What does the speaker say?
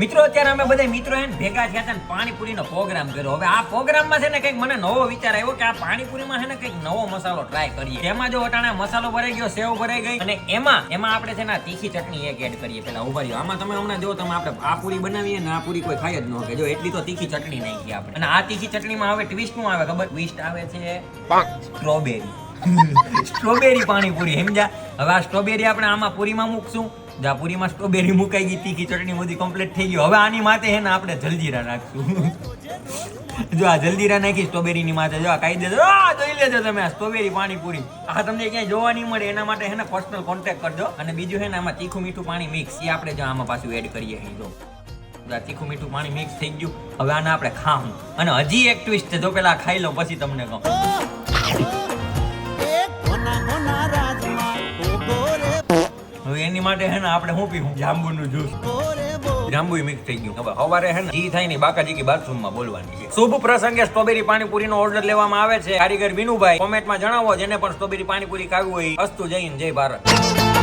મિત્રો અત્યારે અમે બધા મિત્રો એને ભેગા થયા હતા ને પાણીપુરીનો પ્રોગ્રામ કર્યો. હવે આ પ્રોગ્રામમાં છે ને કંઈક મને નવો વિચાર આવ્યો કે આ પાણીપુરીમાં છે ને કંઈક નવો મસાલો ટ્રાય કરીએ. એમાં જો વટાણા મસાલો ભરાઈ ગયો સેવ ભરાઈ ગઈ અને એમાં એમાં આપણે છે ને તીખી ચટણી એક એડ કરીએ પેલા ઊભા રહ્યો. આમાં તમે હમણાં જો તમે આપણે આ પૂરી બનાવીએ ને આ પૂરી કોઈ ખાય જ ન કે જો એટલી તો તીખી ચટણી નાખી આપણે. અને આ તીખી ચટણીમાં હવે ટ્વિસ્ટનું આવે ખબર? ટ્વિસ્ટ આવે છે સ્ટ્રોબેરી સ્ટ્રોબેરી પાણીપુરી સમજ્યા? હવે આ સ્ટ્રોબેરી આપણે આમાં પૂરીમાં મૂકશું. જો પૂરીમાં સ્ટ્રોબેરી મુકાઈ ગઈ, તીખી ચટણી બધી કમ્પ્લીટ થઈ ગઈ. હવે આની માથે હે ને આપણે જલજીરા નાખશું. જો આ જલજીરા નાખી સ્ટ્રોબેરીની માથે જો આ કાઈ દેજો. જોઈ લેજો તમે આ સ્ટ્રોબેરી પાણીપુરી. આ તમને ક્યાંય જોવા નહીં મળે, એના માટે હે ને પર્સનલ કોન્ટેક્ટ કરજો. અને બીજું હે ને આમાં તીખું મીઠું પાણી મિક્સ એ આપણે જો આમાં પાછું એડ કરીએ જો. તીખું મીઠું પાણી મિક્સ થઈ ગયું. હવે આને આપણે ખાવું અને હજી એક ટ્વિસ્ટ જો પેલા ખાઈ લો, પછી તમને કહું. એની માટે હે ને આપણે શું પીવું? જાંબુનું જ્યુસ જાંબુ મિક્સ થઈ ગયું. હવે સવારે હે ને જી થાય ને બાકાજી કી બાથરૂમમાં બોલવાની છે. શુભ પ્રસંગે સ્ટ્રોબેરી પાણીપુરીનો ઓર્ડર લેવામાં આવે છે. કારીગર વિનુભાઈ કોમેન્ટમાં જણાવો જેને પણ સ્ટ્રોબેરી પાણીપુરી ખાવી હોય અસ્તુ જઈને જય ભારત.